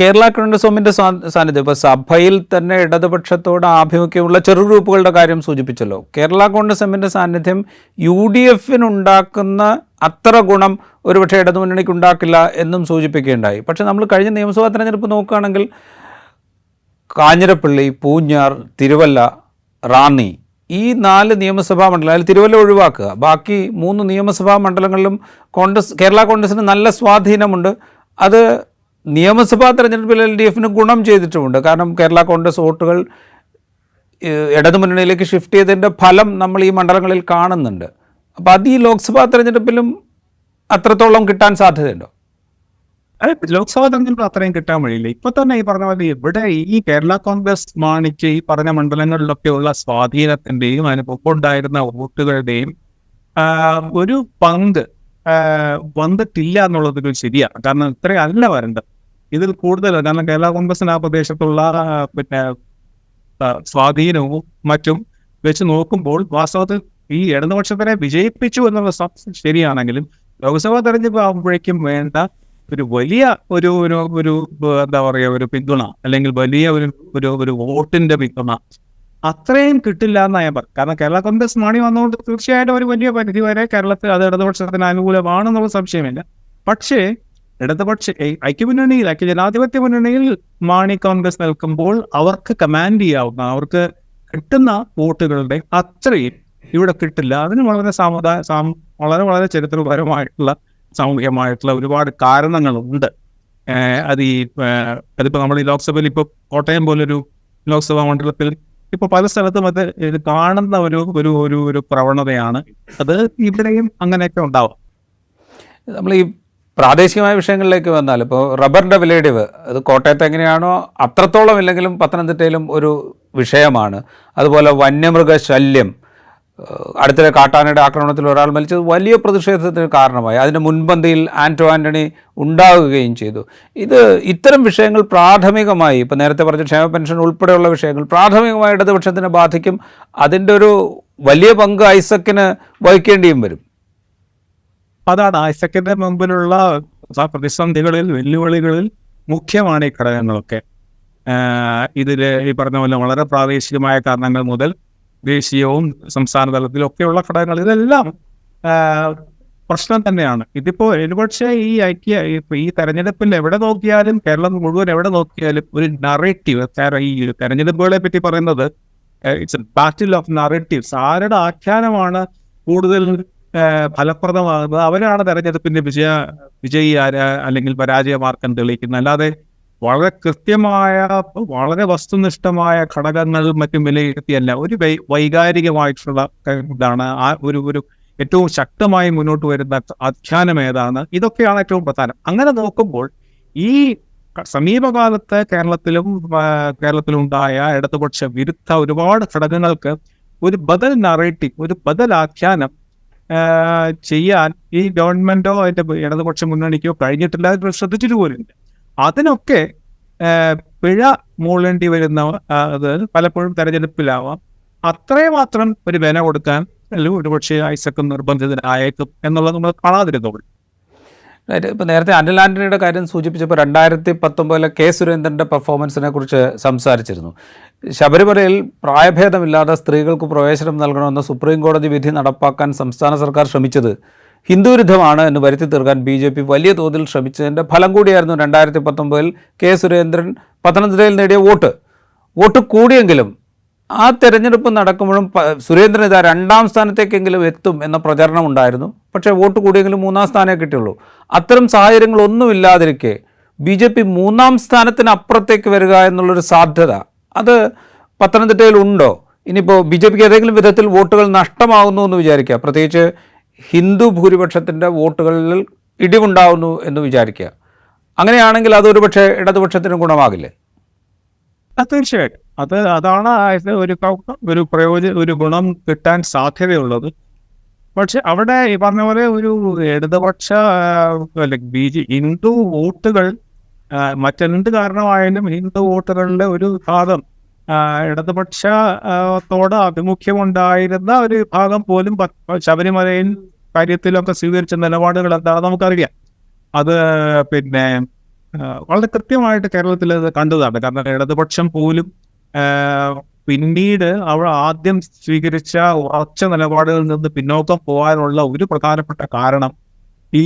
കേരള കോൺഗ്രസ് എമ്മിന്റെ സാന്നിധ്യം. ഇപ്പോൾ സഭയിൽ തന്നെ ഇടതുപക്ഷത്തോട് ആഭിമുഖ്യമുള്ള ചെറു ഗ്രൂപ്പുകളുടെ കാര്യം സൂചിപ്പിച്ചല്ലോ. കേരള കോൺഗ്രസ് എമ്മിന്റെ സാന്നിധ്യം യു ഡി എഫിനുണ്ടാക്കുന്ന അത്ര ഗുണം ഒരുപക്ഷെ ഇടതുമുന്നണിക്ക് ഉണ്ടാക്കില്ല എന്നും സൂചിപ്പിക്കുകയുണ്ടായി. പക്ഷെ നമ്മൾ കഴിഞ്ഞ നിയമസഭാ തെരഞ്ഞെടുപ്പ് നോക്കുകയാണെങ്കിൽ കാഞ്ഞിരപ്പള്ളി പൂഞ്ഞാർ തിരുവല്ല റാന്നി ഈ നാല് നിയമസഭാ മണ്ഡലം അതിൽ തിരുവല്ല ഒഴിവാക്കുക. ബാക്കി മൂന്ന് നിയമസഭാ മണ്ഡലങ്ങളിലും കോൺഗ്രസ് കേരള കോൺഗ്രസിന് നല്ല സ്വാധീനമുണ്ട്. അത് നിയമസഭാ തെരഞ്ഞെടുപ്പിൽ എൽ ഡി എഫിന് ഗുണം ചെയ്തിട്ടുമുണ്ട്. കാരണം കേരള കോൺഗ്രസ് വോട്ടുകൾ ഇടതുമുന്നണിയിലേക്ക് ഷിഫ്റ്റ് ചെയ്തതിന്റെ ഫലം നമ്മൾ ഈ മണ്ഡലങ്ങളിൽ കാണുന്നുണ്ട്. അപ്പോൾ അത് ഈ ലോക്സഭാ തെരഞ്ഞെടുപ്പിലും അത്രത്തോളം കിട്ടാൻ സാധ്യതയുണ്ടോ? അതെ ലോക്സഭാ തെരഞ്ഞെടുപ്പ് അത്രയും കിട്ടാൻ വഴിയില്ല. ഇപ്പൊ തന്നെ ഈ പറഞ്ഞ പോലെ ഇവിടെ ഈ കേരള കോൺഗ്രസ് മാണിക്ക് ഈ പറഞ്ഞ മണ്ഡലങ്ങളിലൊക്കെയുള്ള സ്വാധീനത്തിന്റെയും അതിനൊപ്പം ഉണ്ടായിരുന്ന വോട്ടുകളുടെയും ഒരു പങ്ക് വന്നിട്ടില്ല എന്നുള്ളത് ഒരു ശരിയാണ്. കാരണം ഇത്രയല്ല അല്ല വരേണ്ടത്. ഇതിൽ കൂടുതൽ കാരണം കേരള കോൺഗ്രസിന് ആ പ്രദേശത്തുള്ള പിന്നെ സ്വാധീനവും മറ്റും വെച്ച് നോക്കുമ്പോൾ വാസ്തവത്തിൽ ഈ ഇടതുപക്ഷത്തിനെ വിജയിപ്പിച്ചു എന്നുള്ള ശരിയാണെങ്കിലും ലോക്സഭാ തെരഞ്ഞെടുപ്പ് ആകുമ്പോഴേക്കും വേണ്ട ഒരു വലിയ ഒരു ഒരു ഒരു എന്താ പറയുക ഒരു പിന്തുണ അല്ലെങ്കിൽ വലിയ ഒരു ഒരു ഒരു വോട്ടിന്റെ പിന്തുണ അത്രയും കിട്ടില്ല എന്നാ ഞാൻ പറയും കാരണം കേരള കോൺഗ്രസ് മാണി വന്നുകൊണ്ട് തീർച്ചയായിട്ടും ഒരു വലിയ പരിധി വരെ കേരളത്തിൽ അത് ഇടതുപക്ഷത്തിന് അനുകൂലമാണെന്നുള്ള സംശയമില്ല. പക്ഷേ ഇടതുപക്ഷ ഐക്യമുന്നണിയിൽ ഐക്യ ജനാധിപത്യ മുന്നണിയിൽ മാണി കോൺഗ്രസ് നിൽക്കുമ്പോൾ അവർക്ക് കമാൻഡ് ചെയ്യാവുന്ന അവർക്ക് കിട്ടുന്ന വോട്ടുകളുടെ അത്രയും ഇവിടെ കിട്ടില്ല. അതിന് വളരെ സമുദായ വളരെ വളരെ ചരിത്രപരമായിട്ടുള്ള സാമൂഹികമായിട്ടുള്ള ഒരുപാട് കാരണങ്ങളുണ്ട്. അത് ഈ അതിപ്പോൾ അതിപ്പോ നമ്മൾ ഈ ലോക്സഭയിൽ ഇപ്പൊ കോട്ടയം പോലൊരു ലോക്സഭാ മണ്ഡലത്തിൽ ഇപ്പൊ പല സ്ഥലത്തും അത് ഇത് കാണുന്ന ഒരു ഒരു ഒരു ഒരു പ്രവണതയാണ്. അത് ഇവിടെയും അങ്ങനെയൊക്കെ ഉണ്ടാവാം. നമ്മൾ ഈ പ്രാദേശികമായ വിഷയങ്ങളിലേക്ക് വന്നാൽ ഇപ്പോൾ റബ്ബറിന്റെ വിലയിടിവ് അത് കോട്ടയത്ത് എങ്ങനെയാണോ അത്രത്തോളം ഇല്ലെങ്കിലും പത്തനംതിട്ടയിലും ഒരു വിഷയമാണ്. അതുപോലെ വന്യമൃഗ ശല്യം ഏഹ് അടുത്തിടെ കാട്ടാനയുടെ ആക്രമണത്തിൽ ഒരാൾ മരിച്ചത് വലിയ പ്രതിഷേധത്തിന് കാരണമായി. അതിന്റെ മുൻപന്തിയിൽ ആന്റോ ആന്റണി ഉണ്ടാവുകയും ചെയ്തു. ഇത് ഇത്തരം വിഷയങ്ങൾ പ്രാഥമികമായി ഇപ്പോൾ നേരത്തെ പറഞ്ഞ ക്ഷേമ പെൻഷൻ ഉൾപ്പെടെയുള്ള വിഷയങ്ങൾ പ്രാഥമികമായി ഇടതുപക്ഷത്തിനെ ബാധിക്കും. അതിന്റെ ഒരു വലിയ പങ്ക് ഐസക്കിന് വഹിക്കേണ്ടിയും വരും. അതാണ് ഐസക്കിന്റെ മുമ്പിലുള്ള പ്രതിസന്ധികളിൽ വെല്ലുവിളികളിൽ മുഖ്യമാണ് ഈ ഘടകങ്ങളൊക്കെ. ഇതിൽ ഈ പറഞ്ഞ പോലെ വളരെ പ്രാദേശികമായ കാരണങ്ങൾ മുതൽ ദേശീയവും സംസ്ഥാന തലത്തിലും ഒക്കെയുള്ള ഘടകങ്ങൾ. ഇതെല്ലാം പ്രശ്നം തന്നെയാണ്. ഇതിപ്പോ ഒരുപക്ഷെ ഈ ഐക്യ ഈ തെരഞ്ഞെടുപ്പിൽ എവിടെ നോക്കിയാലും കേരളം മുഴുവൻ എവിടെ നോക്കിയാലും ഒരു നറേറ്റീവ് ഈ തെരഞ്ഞെടുപ്പുകളെ പറ്റി പറയുന്നത് ഇറ്റ്സ് ബാറ്റിൽ ഓഫ് നറേറ്റീവ്സ് ആരുടെ ആഖ്യാനമാണ് കൂടുതൽ ഫലപ്രദമാകുന്നത് അവരാണ് തെരഞ്ഞെടുപ്പിന്റെ വിജയ വിജയി അല്ലെങ്കിൽ പരാജയമാർക്കം തെളിയിക്കുന്നത്. അല്ലാതെ വളരെ കൃത്യമായ വളരെ വസ്തുനിഷ്ഠമായ ഘടകങ്ങൾ മറ്റും വിലയിരുത്തിയല്ല. ഒരു വൈ- വൈകാരികമായിട്ടുള്ള ഇതാണ് ആ ഒരു ഒരു ഏറ്റവും ശക്തമായി മുന്നോട്ട് വരുന്ന അധ്യാനം ഏതാണ്. ഇതൊക്കെയാണ് ഏറ്റവും പ്രധാനം. അങ്ങനെ നോക്കുമ്പോൾ ഈ സമീപകാലത്ത് കേരളത്തിലും കേരളത്തിലും കേരളത്തിലുണ്ടായ ഇടതുപക്ഷ വിരുദ്ധ ഒരുപാട് ഘടകങ്ങൾക്ക് ഒരു ബദൽ നറേറ്റീവ് ഒരു ബദൽ ആഖ്യാനം ചെയ്യാൻ ഈ ഗവൺമെന്റോ അതിന്റെ ഇടതുപക്ഷ മുന്നണിക്കോ കഴിഞ്ഞിട്ടില്ല ശ്രദ്ധിച്ചിട്ട് പോലുമില്ല അതിനൊക്കെ പിഴ മൂളേണ്ടി വരുന്ന അത് പലപ്പോഴും തെരഞ്ഞെടുപ്പിലാവാം. അത്രമാത്രം ഒരു വില കൊടുക്കാൻ അല്ലെങ്കിൽ ഒരുപക്ഷെ ഐസക്കും നിർബന്ധിതനായേക്കും എന്നുള്ളത് നമ്മൾ കാണാതിരുന്നോളൂ ഇപ്പോൾ നേരത്തെ അനിൽ ആന്റണിയുടെ കാര്യം സൂചിപ്പിച്ചപ്പോൾ രണ്ടായിരത്തി പത്തൊമ്പതിലെ കെ സുരേന്ദ്രന്റെ പെർഫോമൻസിനെ കുറിച്ച് സംസാരിച്ചിരുന്നു. ശബരിമലയിൽ പ്രായഭേദമില്ലാതെ സ്ത്രീകൾക്ക് പ്രവേശനം നൽകണമെന്ന സുപ്രീം കോടതി വിധി നടപ്പാക്കാൻ സംസ്ഥാന സർക്കാർ ശ്രമിച്ചത് ഹിന്ദുവിരുദ്ധമാണ് എന്ന് വരുത്തി തീർക്കാൻ ബി ജെ പി വലിയ തോതിൽ ശ്രമിച്ചതിന്റെ ഫലം കൂടിയായിരുന്നു രണ്ടായിരത്തി പത്തൊമ്പതിൽ കെ സുരേന്ദ്രൻ പത്തനംതിട്ടയിൽ നേടിയ വോട്ട്. വോട്ട് കൂടിയെങ്കിലും ആ തെരഞ്ഞെടുപ്പ് നടക്കുമ്പോഴും സുരേന്ദ്രൻ ഇതാ രണ്ടാം സ്ഥാനത്തേക്കെങ്കിലും എത്തും എന്ന പ്രചരണം ഉണ്ടായിരുന്നു. പക്ഷേ വോട്ട് കൂടിയെങ്കിലും മൂന്നാം സ്ഥാനമേ കിട്ടിയുള്ളൂ. അത്തരം സാഹചര്യങ്ങളൊന്നും ഇല്ലാതിരിക്കെ ബി ജെ പി മൂന്നാം സ്ഥാനത്തിന് അപ്പുറത്തേക്ക് വരിക എന്നുള്ളൊരു സാധ്യത. അത് പത്തനംതിട്ടയിൽ ഉണ്ടോ? ഇനിയിപ്പോൾ ബി ജെ പിക്ക് ഏതെങ്കിലും വിധത്തിൽ വോട്ടുകൾ നഷ്ടമാകുന്നു എന്ന് വിചാരിക്കുക. പ്രത്യേകിച്ച് ഹിന്ദു ഭൂരിപക്ഷത്തിന്റെ വോട്ടുകളിൽ ഇടിവുണ്ടാകുന്നു എന്ന് വിചാരിക്കുക. അങ്ങനെയാണെങ്കിൽ അതൊരു പക്ഷേ ഇടതുപക്ഷത്തിന് ഗുണമാകില്ലേ? തീർച്ചയായിട്ടും അത് അതാണ് അതിന് ഒരു ഒരു പ്രയോജന ഒരു ഗുണം കിട്ടാൻ സാധ്യതയുള്ളത്. പക്ഷെ അവിടെ ഈ പറഞ്ഞ പോലെ ഒരു ഇടതുപക്ഷ ബി ജെ ഹിന്ദു വോട്ടുകൾ മറ്റെന്ത് കാരണമായാലും ഹിന്ദു വോട്ടുകളുടെ ഒരു വിഭാഗം ഇടതുപക്ഷത്തോട് ആഭിമുഖ്യമുണ്ടായിരുന്ന ഒരു ഭാഗം പോലും ശബരിമലയിൽ കാര്യത്തിലൊക്കെ സ്വീകരിച്ച നിലപാടുകൾ എന്താണെന്ന് നമുക്കറിയാം. അത് പിന്നെ വളരെ കൃത്യമായിട്ട് കേരളത്തിൽ അത് കണ്ടതാണ്. കാരണം ഇടതുപക്ഷം പോലും പിന്നീട് അവർ ആദ്യം സ്വീകരിച്ച ഉറച്ച നിലപാടുകളിൽ നിന്ന് പിന്നോക്കം പോകാനുള്ള ഒരു പ്രധാനപ്പെട്ട കാരണം ഈ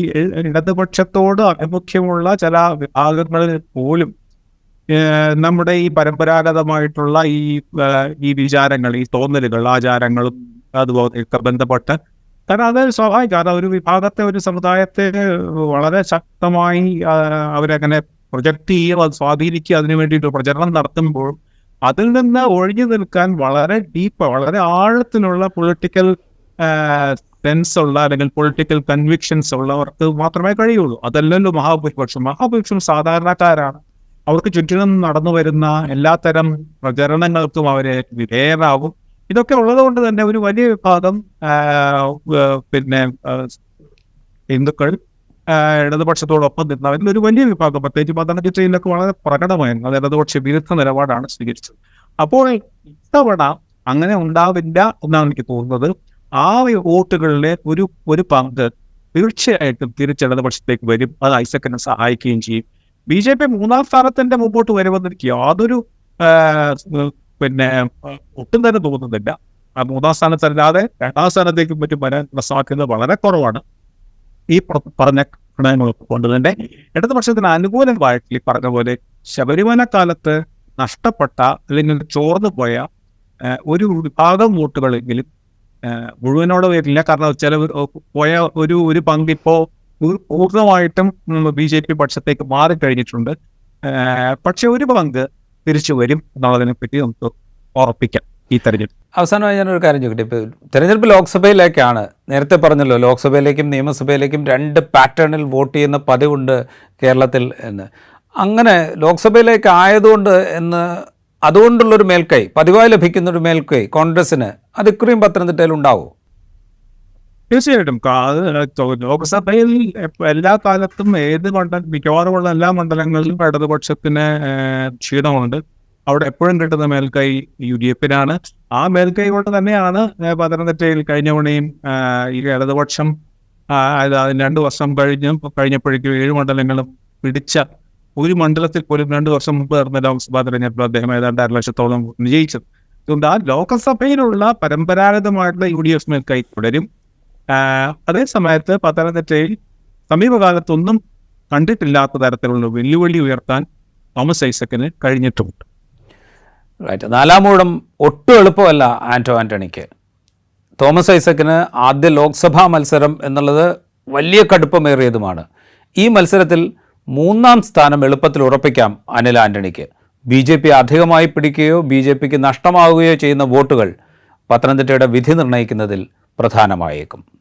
ഇടതുപക്ഷത്തോട് ആഭിമുഖ്യമുള്ള ചില വിഭാഗങ്ങളിൽ പോലും നമ്മുടെ ഈ പരമ്പരാഗതമായിട്ടുള്ള ഈ ഈ വിചാരങ്ങൾ ഈ തോന്നലുകൾ ആചാരങ്ങളും അതുപോലെ ബന്ധപ്പെട്ട് കാരണം അത് സ്വാഭാവികം. കാരണം ഒരു വിഭാഗത്തെ ഒരു സമുദായത്തെ വളരെ ശക്തമായി അവരങ്ങനെ പ്രൊജക്ട് ചെയ്യുക അത് സ്വാധീനിക്കുക അതിനു വേണ്ടിയിട്ട് പ്രചരണം നടത്തുമ്പോൾ അതിൽ നിന്ന് ഒഴിഞ്ഞു നിൽക്കാൻ വളരെ ഡീപ്പ് വളരെ ആഴത്തിലുള്ള പൊളിറ്റിക്കൽ സെൻസ് ഉള്ള അല്ലെങ്കിൽ പൊളിറ്റിക്കൽ കൺവിക്ഷൻസ് ഉള്ളവർക്ക് മാത്രമേ കഴിയുള്ളൂ. അതല്ലല്ലോ മഹാഭൂരിപക്ഷം. മഹാഭൂരിപക്ഷം സാധാരണക്കാരാണ്. അവർക്ക് ചുറ്റിനും നടന്നു വരുന്ന എല്ലാത്തരം പ്രചരണങ്ങൾക്കും അവരെ വിധേയരാകും ഇതൊക്കെ ഉള്ളത് കൊണ്ട് തന്നെ ഒരു വലിയ വിഭാഗം പിന്നെ ഹിന്ദുക്കൾ ഇടതുപക്ഷത്തോടൊപ്പം നിന്നവരിൽ ഒരു വലിയ വിഭാഗം പ്രത്യേകിച്ച് പത്തനംതിട്ടയിലൊക്കെ വളരെ പ്രകടമായിരുന്നു അത് ഇടതുപക്ഷ വിരുദ്ധ നിലപാടാണ് സ്വീകരിച്ചത്. അപ്പോൾ ഇത്തവണ അങ്ങനെ ഉണ്ടാവില്ല എന്നാണ് എനിക്ക് തോന്നുന്നത്. ആ വോട്ടുകളിലെ ഒരു ഒരു പങ്ക് തീർച്ചയായിട്ടും തിരിച്ച് ഇടതുപക്ഷത്തേക്ക് വരും അത് ഐസക്കിനെ സഹായിക്കുകയും ചെയ്യും. ബി ജെ പി മൂന്നാം സ്ഥാനത്തിന്റെ മുമ്പോട്ട് വരുമെന്ന് എനിക്ക് യാതൊരു പിന്നെ ഒട്ടും തന്നെ തോന്നുന്നില്ല. മൂന്നാം സ്ഥാനത്തല്ലാതെ രണ്ടാം സ്ഥാനത്തേക്കും മറ്റും വരാനുള്ള സാധ്യത വളരെ കുറവാണ്. ഈ പറഞ്ഞ ഘടകങ്ങളൊക്കെ കൊണ്ട് തന്നെ. ഇടതുപക്ഷത്തിന് അനുകൂലമായിട്ട് ഈ പറഞ്ഞ പോലെ ശബരിമല കാലത്ത് നഷ്ടപ്പെട്ട അല്ലെങ്കിൽ ചോർന്നു പോയ ഒരു വിഭാഗം വോട്ടുകളെങ്കിലും മുഴുവനോടെ വരില്ല കാരണം ചില പോയ ഒരു ഒരു പങ്കിപ്പോ പൂർണമായിട്ടും ബി ജെ പി പക്ഷത്തേക്ക് മാറിക്കഴിഞ്ഞിട്ടുണ്ട്. പക്ഷെ ഒരു പങ്ക് തിരിച്ചു വരും എന്നുള്ളതിനെ പറ്റി നമുക്ക് ഉറപ്പിക്കാം ഈ തെരഞ്ഞെടുപ്പ്. അവസാനമായി ഞാനൊരു കാര്യം ചോദിക്കട്ടെ? ഇപ്പോൾ തെരഞ്ഞെടുപ്പ് ലോക്സഭയിലേക്കാണ്. നേരത്തെ പറഞ്ഞല്ലോ ലോക്സഭയിലേക്കും നിയമസഭയിലേക്കും രണ്ട് പാറ്റേണിൽ വോട്ട് ചെയ്യുന്ന പതിവുണ്ട് കേരളത്തിൽ എന്ന്. അങ്ങനെ ലോക്സഭയിലേക്ക് ആയതുകൊണ്ട് എന്ന് അതുകൊണ്ടുള്ളൊരു മേൽക്കൈ പതിവായി ലഭിക്കുന്ന ഒരു മേൽക്കൈ കോൺഗ്രസിന് അത് ഇക്കുറിയും പത്തനംതിട്ടയിൽ ഉണ്ടാവും? തീർച്ചയായിട്ടും. ലോക്സഭയിൽ എല്ലാ കാലത്തും ഏത് മണ്ഡലം മിക്കവാറുമുള്ള എല്ലാ മണ്ഡലങ്ങളിലും ഇടതുപക്ഷത്തിന് ക്ഷീണമുണ്ട്. അവിടെ എപ്പോഴും കിട്ടുന്ന മേൽക്കൈ യു ഡി എഫിനാണ്. ആ മേൽക്കൈ കൊണ്ട് തന്നെയാണ് പത്തനംതിട്ടയിൽ കഴിഞ്ഞ തവണയും ഈ ഇടതുപക്ഷം രണ്ട് വർഷം കഴിഞ്ഞ് കഴിഞ്ഞപ്പോഴേക്കും ഏഴ് മണ്ഡലങ്ങളും പിടിച്ച ഒരു മണ്ഡലത്തിൽ പോലും രണ്ട് വർഷം മുമ്പ് നടന്ന ലോക്സഭാ തെരഞ്ഞെടുപ്പിൽ അദ്ദേഹം ഏതാണ്ട് അര ലക്ഷത്തോളം വിജയിച്ചത്. അതുകൊണ്ട് ആ ലോക്സഭയിലുള്ള പരമ്പരാഗതമായിട്ടുള്ള യു ഡി എഫ് മേൽക്കൈ തുടരും. അതേ സമയത്ത് പത്തനംതിട്ടയിൽ സമീപകാലത്തൊന്നും കണ്ടിട്ടില്ലാത്ത തരത്തിലുള്ള വെല്ലുവിളി ഉയർത്താൻ തോമസ് ഐസക്കിന് കഴിഞ്ഞിട്ടുമുണ്ട്. റൈറ്റ് നാലാമൂഴം ഒട്ടും എളുപ്പമല്ല ആന്റോ ആന്റണിക്ക്. തോമസ് ഐസക്കിന് ആദ്യ ലോക്സഭാ മത്സരം എന്നുള്ളത് വലിയ കടുപ്പമേറിയതുമാണ്. ഈ മത്സരത്തിൽ മൂന്നാം സ്ഥാനം എളുപ്പത്തിൽ ഉറപ്പിക്കാം അനിൽ ആന്റണിക്ക്. ബി ജെ പി അധികമായി പിടിക്കുകയോ ബി ജെ പിക്ക് നഷ്ടമാവുകയോ ചെയ്യുന്ന വോട്ടുകൾ പത്തനംതിട്ടയുടെ വിധി നിർണയിക്കുന്നതിൽ പ്രധാനമായേക്കും.